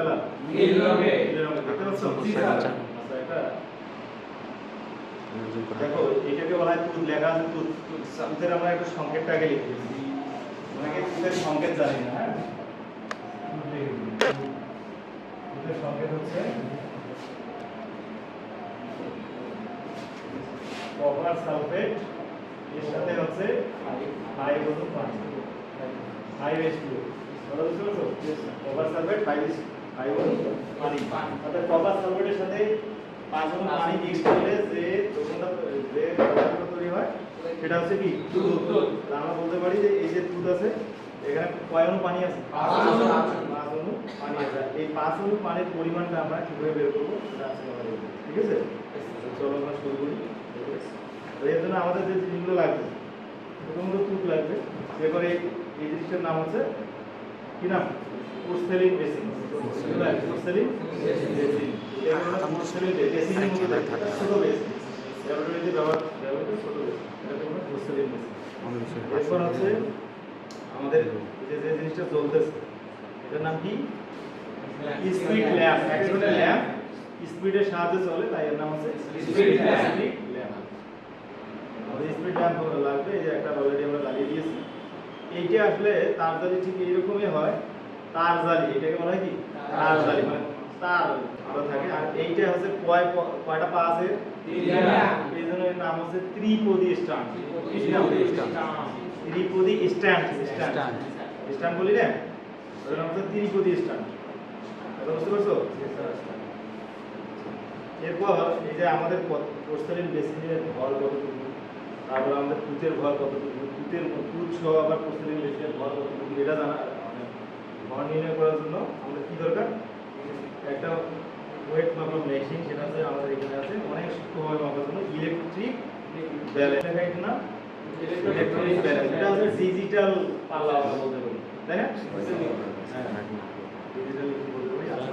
Colour নীল রঙের। দেখতে পাচ্ছ জি স্যার। আচ্ছা এটা দেখো এটাকে বলা হয় তুত লেখা আছে তুত তুতের আমরা একটু সংকেতটা আগে লিখে দিচ্ছি অনেকে তুতের সংকেত জানি না হ্যাঁ তুত লিখে দিই। তুতের সংকেত হচ্ছে কপার সালফেট এর সাথে হচ্ছে পাঁচ কপার সালফেট ফাইভ ফাইভ পানি অর্থাৎ কপার সালফেটের সাথে পাঁচ পানি মিক্স করলে যে দ্রবণটা যে পদার্থ তৈরি হয় সেটা হচ্ছে কি? দুধ, আমরা বলতে পারি যে এই যে দুধ আছে এখানে পানি আছে? পাঁচ। পানি আছে। এই পাঁচ পানির পরিমাণটা আমরা কীভাবে বের করব সেটা আজকে আমরা ঠিক আছে? চলো আমরা শুরু করি। এর জন্য আমাদের যে জিনিসগুলো লাগবে প্রথমত তুক লাগবে। এরপরে এই জিনিসটার নাম হচ্ছে কি নাম? বেসিন। এটা হলো পোর্সেলিন বেসিনের মধ্যে থাকে, ছোট বেসিন। ল্যাবরেটরিতে ব্যবহার ব্যবহৃত ছোট এটা এরপর হচ্ছে আমাদের যে যে জিনিসটা চলতেছে এটার নাম কি? Speed lamp. এক ধরনের ল্যাম্প স্পিডের সাহায্যে চলে তাই এর নাম হচ্ছে Speed lamp। Speed lamp. আমাদের স্পিড ল্যাম্প লাগবে এই যে একটা অলরেডি আমরা লাগিয়ে দিয়েছি। এইটা আসলে তার জালি ঠিক এইরকমই হয় তার জালি এটাকে বলা হয় কি? তার জালি। মানে তার আলো থাকে। আর এইটা হচ্ছে কয় কয়টা পা আছে? এই জন্য এর নাম হচ্ছে ত্রিপদী স্ট্যান্ড ত্রিপদী স্ট্যান্ড স্ট্যান্ড স্ট্যান্ড বলি না? ওটার নাম হচ্ছে ত্রিপদী স্ট্যান্ড বুঝতে পারছ? এরপর এই যে আমাদের পোস্টালিন বেসিনের ভর কতটুকু? তারপর আমাদের পুঁতের ভর কতটুকু? পুঁতের পুঁত সহ আবার পোস্টালিন বেসিনের ভর কতটুকু এটা জানা মানে ভর নির্ণয় করার জন্য আমাদের কি দরকার? একটা ওয়েট মাপার মেশিন সেটা হচ্ছে আমাদের এখানে আছে। অনেক সূক্ষ্মভাবে মাপার জন্য ইলেকট্রিক ব্যালেন্স দেখা না? ইলেকট্রনিক ব্যালেন্স এটা হচ্ছে ডিজিটাল পাল্লা আমরা বলতে পারি। তাই না? ডিজিটাল বলতে পারি? আচ্ছা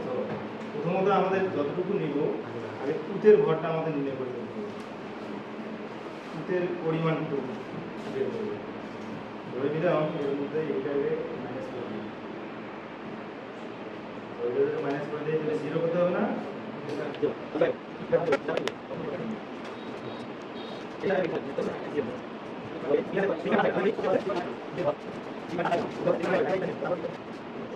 প্রথমত আমাদের যতটুকু নিব আগে পুঁতের ভরটা আমাদের নির্ণয় করতে হবে পুঁতের পরিমাণটুকু বের করব। ধরে নিলাম এর মধ্যে এইটাকে মাইনাস করে দিই। মাইনাস করে দিয়ে তাহলে জিরো করতে হবে না?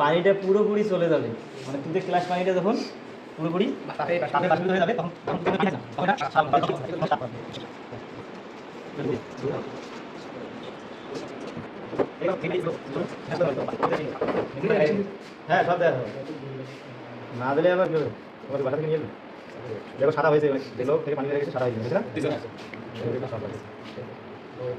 পানিটা পুরোপুরি চলে যাবে। মানে যে ক্লাস পানিটা যখন পুরোপুরি হয়ে যাবে তখন। হ্যাঁ সব দেওয়া না দিলে আবার তোমাদের বাসা থেকে নিয়ে দেখো সাদা হয়েছে দেখো থেকে পানি লেগেছে সাদা হয়ে গেছে না দেখো, সব আছে। এবার আসলে এই কালো কালো এটা সবাই বুঝে দিতে সামনে এবং সেটা বুঝে দিতে জানো বুঝলে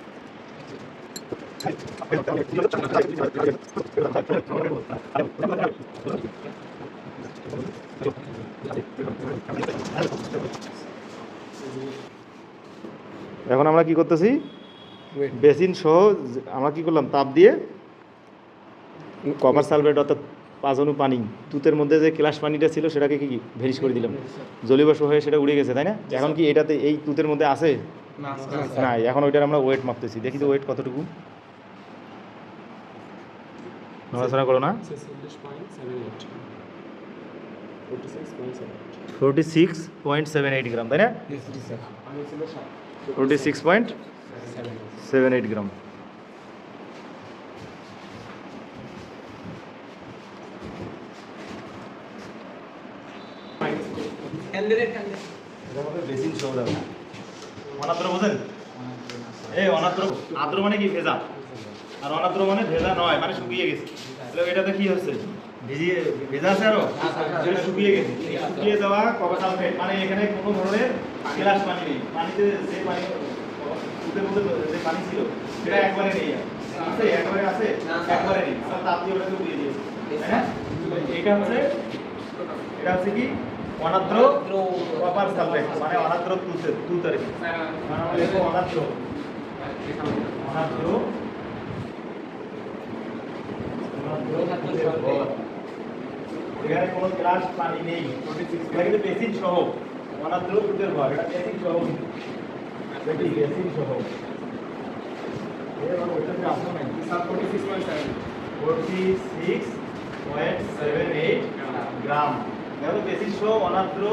এখন আমরা কি করতেছি? বেসিন সহ আমরা কি করলাম? তাপ দিয়ে কপার সালফেট অর্থাৎ পাঁচনু পানি তুতের মধ্যে যে ক্লাস পানিটা ছিল সেটাকে কি ভেরিস করে দিলাম। জলীয়বাষ্প হয়ে সেটা উড়ে গেছে তাই না? এখন কি এটাতে এই তুতের মধ্যে আছে? না এখন ওইটার আমরা ওয়েট মাপতেছি। দেখি তো ওয়েট কতটুকু? নড়াচড়া করো না forty six point seven eight gram তাই না forty six point seven eight gram অনাত্র বোঝেন এই অনাত্র আদ্র মানে কি ভেজা আর অনাদ্র মানে ভেজা নয় মানে শুকিয়ে গেছে। তাহলে এটাতে কি হচ্ছে? ভিজিয়ে ভেজা আছে আরও? এটা শুকিয়ে গেছে। শুকিয়ে যাওয়া কপার সালফেট মানে এখানে কোনো ধরনের গ্লাস পানি নেই। পানিতে যে পানি দুধের মধ্যে যে পানি ছিল সেটা একবারে নেই আছে? একবারে আছে? একবারে নেই। তাপ দিয়ে ওটাকে উড়িয়ে দিয়েছি। এটা হচ্ছে এটা হচ্ছে কি? অনাদ্র কপার সালফেট মানে অনাদ্র তুতে তুত আর কি। মানে অনাদ্র। অনাদ্র তুতের ভর। এখানে কোনো গ্লাস পানি নেই এটা কিন্তু বেসিন সহ। অনাদ্র তুতের ভর এটা বেসিন সহ কিন্তু। এটি বেসিন সহ? Six point seven eight gram. দেখো বেশি শো অনাদ্র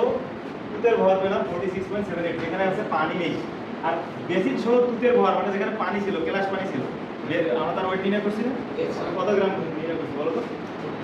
তুতের ভর পেলাম forty six point seven eight যেখানে আছে পানি নেই। আর বেশি শো তুতের ভর মানে যেখানে পানি ছিল গ্লাস পানি ছিল। আমরা তার ওয়েট নির্ণয় করছি কত গ্রাম নির্ণয় করছি বলো তো?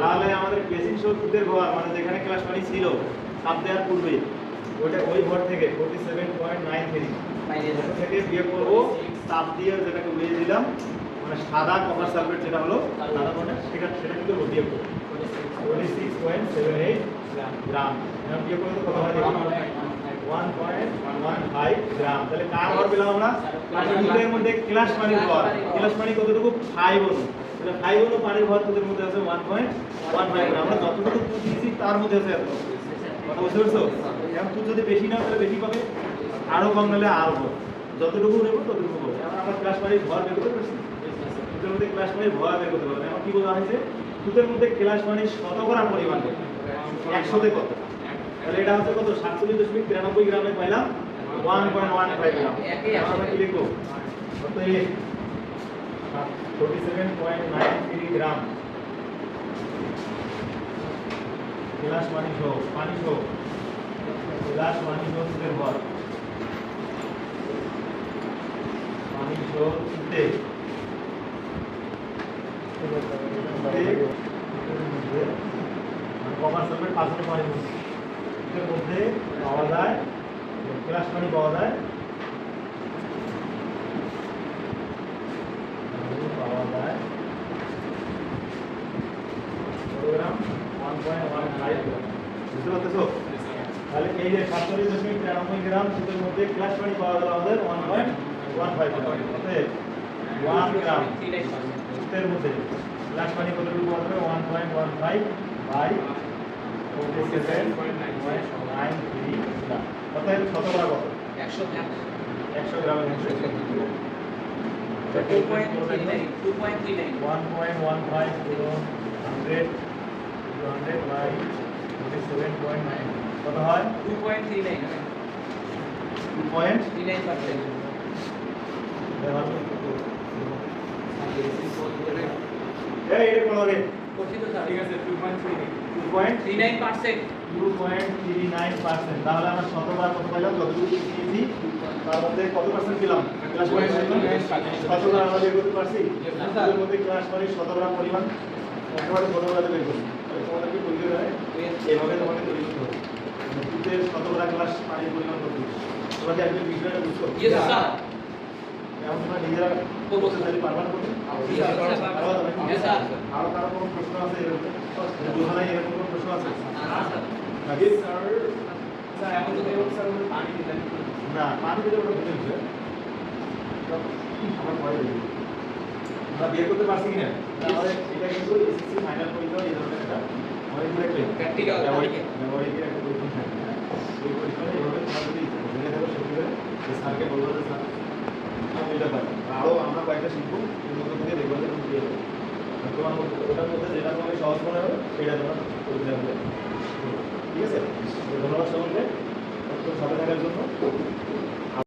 তাহলে আমাদের শো তুতের ভর মানে যেখানে গ্লাস পানি ছিল তাপ দেওয়ার পূর্বে। ওটা ওই ভর থেকে forty seven point nine three থেকে বিয়োগ করব তাপ দিয়ে যেটাকে উড়িয়ে দিলাম মানে সাদা কপার সালফেট যেটা হলো সাদা মানে সেটা সেটা কিন্তু বিয়োগ করব। Twenty six point seven eight gram বিয়োগ করলে কত হয়? One point one five gram তাহলে কার ভর পেলাম আমরা? দুধের মধ্যে ক্লাস পানির ভর ক্লাস পানি কতটুকু? ফাইভ অনু তাহলে ফাইভ হলো পানির ভর, তোদের মধ্যে আছে ওয়ান পয়েন্ট ওয়ান ফাইভ আমরা যতটুকু দুধ দিয়েছি, তার মধ্যে আছে এত। কথা বুঝতে পারছ? এখন তুই যদি বেশি না তাহলে বেশি পাবে। আরও কম নিলে আরও হবে। যতটুকু নেব, ততটুকু হবে। এখন আমরা ক্লাস মারি ভর বের করতে পারছি? দুধের মধ্যে ক্লাস মারি ভর বের করতে পারবে। এখন কি বলা হয়েছে? দুধের মধ্যে ক্লাস মানি শতকরা পরিমাণ একশোতে কত? তাহলে এটা হচ্ছে কত? সাতচল্লিশ দশমিক তিরানব্বই গ্রামে পাইলাম one point one five gram. আমরা কি লিখব? 47.93 ग्राम गिलास पानी शो पानी शो गिलास पानी शो सिद्धे भर पानी शो सिद्धे কপার সালফেট পাঁচশো পানি মধ্যে পাওয়া যায় গ্লাস পানি পাওয়া যায়। বুঝতে পারতেছো তাহলে এই যে সাতচল্লিশ দশমিক তিরানব্বই গ্রাম শীতের মধ্যে গ্লাস পানি পাওয়া গেল আমাদের one point one five gram one gram শীতের মধ্যে গ্লাস পানি কতটুকু পাওয়া যাবে one point one five by nine three মধ্যে one point one five hundred two hundred by seven point nine কত হয় টু পয়েন্ট এই এটা কোন রে two point two point three nine percent তাহলে আমরা শতকরা কত পাইলাম যতটুকু দিয়েছি তার মধ্যে কত পার্সেন্ট পেলাম ক্লাস শতকরা আমরা বের করতে পারছি মধ্যে ক্লাস পানি শতকরা পরিমাণ একেবারে শতকরাতে বের করি তাহলে তোমাদেরকে বলতে হয় এভাবে তোমাকে তৈরি করতে হবে। দুধের শতকরা গ্লাস পানির পরিমাণ কত তোমরা কি আজকে বিষয়টা বুঝছ এখন তোমরা নিজেরা বলতে চাইলে পারবা না করতে পারবা তো নাকি? আরও কারও কোনো প্রশ্ন আছে এরকম? বোঝা এরকম কোনো প্রশ্ন আছে? না পানি দিলে ওটা বুঝে নিচ্ছে আমার ভয় আমরা বিয়ে করতে পারছি কিনা? এটা কিন্তু এসএসসি ফাইনাল পরীক্ষা এই ধরনের একটা। স্যারকে বলব যে স্যার আমি এটা পারি। আরও আমরা কয়েকটা শিখব দেখব যে দিয়ে দেবো তোমার ওটার মধ্যে যেটা তোমাকে সহজ মনে হবে, সেটা তোমার ঠিক আছে? ধন্যবাদ সকলকে।